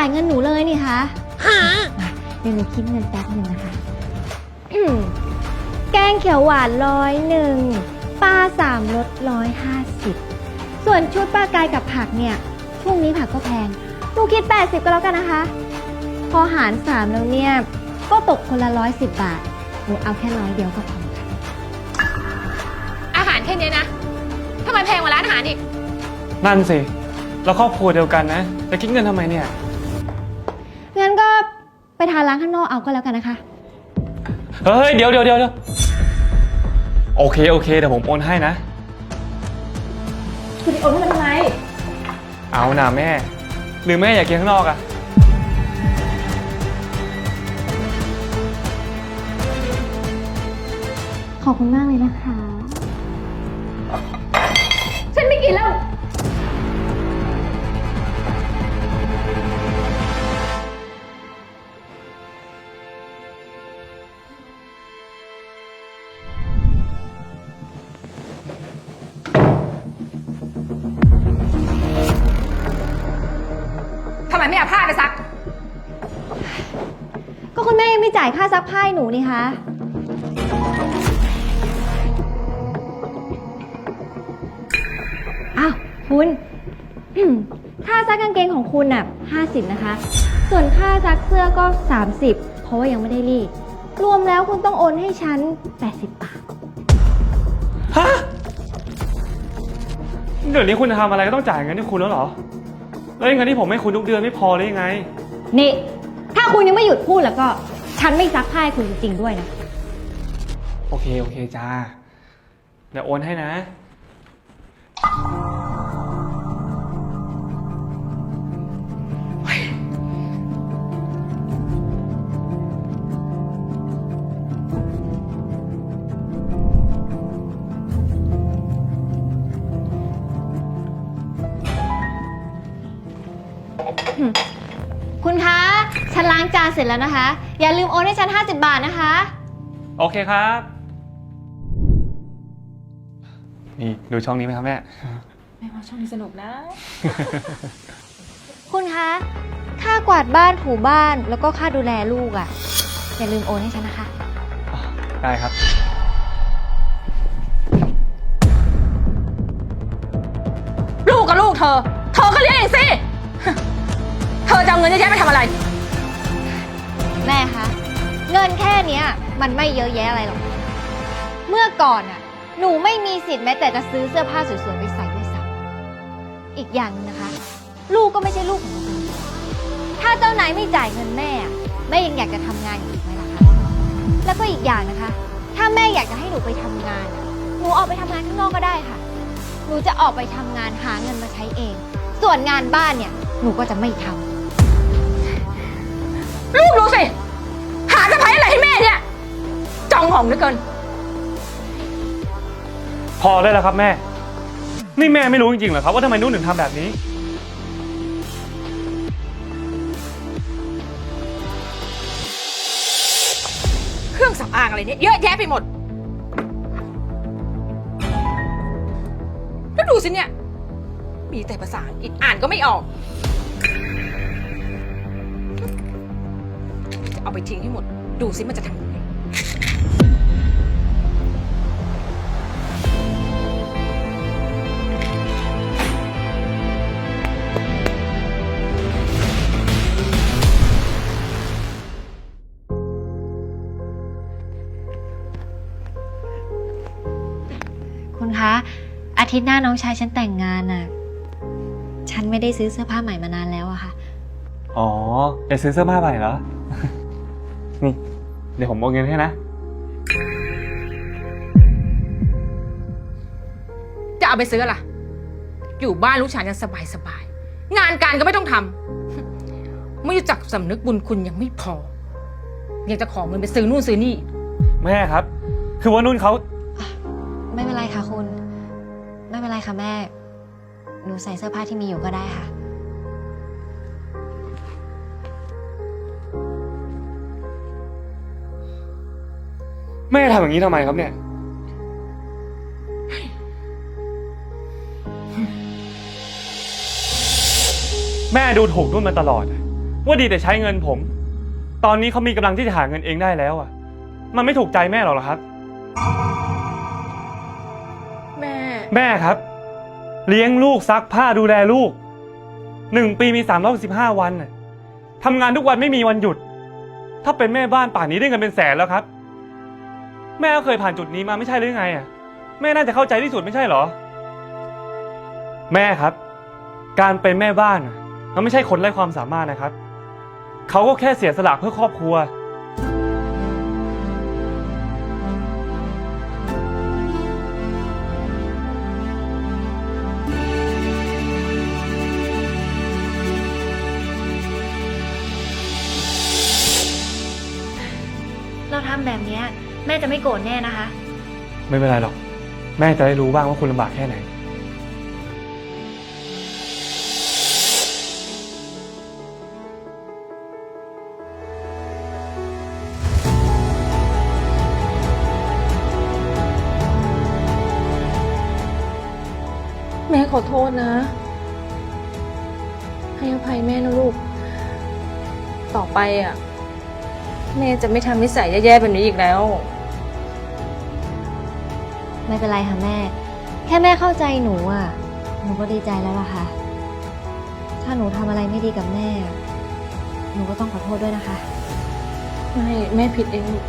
ายเงินหนูเลยนี่คะเดี๋ยวหนูคิดเงินแป๊บหนึ่งนะคะอืมแกงเขียวหวานร้อยหนึ่งปลาสามรสร้อยห้าสิบส่วนชุดปลากายกับผักเนี่ยช่วงนี้ผักก็แพงหนูคิด 80 ก็แล้วกันนะคะ พอหารสามแล้วเนี่ย ก็ตกคนละร้อยสิบบาทหนูเอาแค่ร้อยเดียวก็พอค่ะอาหารแค่เนี้ยนะทำไมแพงกว่าร้านอาหารอีก นั่นสิ เราครอบครัวเดียวกันนะ จะคิดเงินทำไมเนี่ยงั้นก็ ไปทานร้านข้างนอกเอาก็แล้วกันนะคะ เฮ้ย เดี๋ยวเดี๋ยวเดี๋ยวเดี๋ยวโอเค โอเคเดี๋ยวผมโอนให้นะ คุณโอนให้มันทำไม เอานะแม่ หรือแม่อยากกินข้างนอกอะขอบคุณมากเลยนะคะ เอาผ้าไปซัก ก็คุณแม่ยังไม่จ่ายค่าซักผ้าให้หนูนี่คะ อ้าวคุณ ค่าซักกางเกงของคุณน่ะ50 นะคะ ส่วนค่าซักเสื้อก็ 30 เพราะว่ายังไม่ได้รีด รวมแล้วคุณต้องโอนให้ฉัน 80 บาท ฮะ เดี๋ยวนี้คุณจะทำอะไรก็ต้องจ่ายเงินให้คุณแล้วเหรอ แล้วเงินที่ผมให้คุณทุกเดือนไม่พอเลยยังไง นี่ ถ้าคุณยังไม่หยุดพูดแล้วก็ ฉันไม่ซักผ้าให้คุณจริงๆด้วยนะ โอเค โอเคจ้า เดี๋ยวโอนให้นะ ฉันล้างจานเสร็จแล้วนะคะ อย่าลืมโอนให้ฉัน 50 บาทนะคะ โอเคครับ นี่ดูช่องนี้ไหมครับแม่ แม่ว่าช่องนี้สนุกนะ คุณคะ ค่ากวาดบ้านถูบ้านแล้วก็ค่าดูแลลูกอะ่ะ อย่าลืมโอนให้ฉันนะคะ ได้ครับ ลูกกับลูกเธอ เธอก็เลี้ยงเองสิ เธอจะเอาเงินเยอะแยะไปทำอะไรแม่ คะเงินแค่เนี้ยมันไม่เยอะแยะอะไรหรอก เมื่อก่อนอะ่ะ หนูไม่มีสิทธิ์แม้แต่จะซื้อเสื้อผ้าสวยๆไปใส่ด้วยซ้ำอีกอย่างหนึงนะคะ ลูกก็ไม่ใช่ลูกของหนูคนเดียวถ้าเจ้านายไม่จ่ายเงินแม่อะแม่ยังอยากจะทำงานอยู่อีกไหมล่ะคะแล้วก็อีกอย่างนะคะ ถ้าแม่อยากจะให้หนูไปทำงานอะหนูออกไปทำงานข้างนอกก็ได้ค่ะ หนูจะออกไปทำงานหาเงินมาใช้เอง ส่วนงานบ้านเนี่ยหนูก็จะไม่ทำ ลูกดูสิ องหองเหลือเกิน พอได้แล้วครับแม่ นี่แม่ไม่รู้จริงๆเหรอครับว่าทำไมนุ่นถึงทำแบบนี้ เครื่องสำอางอะไรเนี่ยเยอะแยะไปหมด แล้วดูสิเนี่ย มีแต่ภาษาอังกฤษอ่านก็ไม่ออก จะเอาไปทิ้งให้หมด ดูสิมันจะทำ ทิตย์หน้าน้องชายฉันแต่งงานน่ะ ฉันไม่ได้ซื้อเสื้อผ้าใหม่มานานแล้วอะค่ะ อ๋อจะซื้อเสื้อผ้าใหม่เหรอ นี่ เดี๋ยวผมโอนเงินให้นะ จะเอาไปซื้ออะไร อยู่บ้านลูกชายยังสบายสบายๆงานการก็ไม่ต้องทำ ไม่รู้จักสำนึกบุญคุณยังไม่พอ ยังจะขอเงินไปซื้อนู่นซื้อนี่ แม่ครับ คือว่านุ่นเขาไม่เป็นไรค่ะคุณ ไม่เป็นไรค่ะแม่ หนูใส่เสื้อผ้าที่มีอยู่ก็ได้ค่ะ แม่ทำอย่างนี้ทำไมครับเนี่ย แม่ดูถูกนุ่นมาตลอดว่าดีแต่ใช้เงินผม ตอนนี้เขามีกำลังที่จะหาเงินเองได้แล้วอะ มันไม่ถูกใจแม่หรอกเหรอครับ แม่ แม่ครับ เลี้ยงลูกซักผ้าดูแลลูกหนึ่งปีมีสามร้อยสิบห้าวันน่ะทำงานทุกวันไม่มีวันหยุด ถ้าเป็นแม่บ้านป่านนี้ได้เงินเป็นแสนแล้วครับ แม่ก็เคยผ่านจุดนี้มาไม่ใช่หรือไงอะแม่น่าจะเข้าใจที่สุดไม่ใช่เหรอ แม่ครับ การเป็นแม่บ้านน่ะมันไม่ใช่คนไร้ความสามารถนะครับ เขาก็แค่เสียสละเพื่อครอบครัว เราทำแบบเนี้ยแม่จะไม่โกรธแน่นะคะ ไม่เป็นไรหรอก แม่จะได้รู้บ้างว่าคุณลำบากแค่ไหน แม่ขอโทษนะ ให้อภัยแม่นะลูก ต่อไปอะ แม่จะไม่ทำนิสัยแย่ๆแบบนี้อีกแล้ว ไม่เป็นไรค่ะแม่ แค่แม่เข้าใจหนูอะ หนูก็ดีใจแล้วล่ะค่ะ ถ้าหนูทำอะไรไม่ดีกับแม่ หนูก็ต้องขอโทษด้วยนะคะ ไม่แม่ผิดเองลูก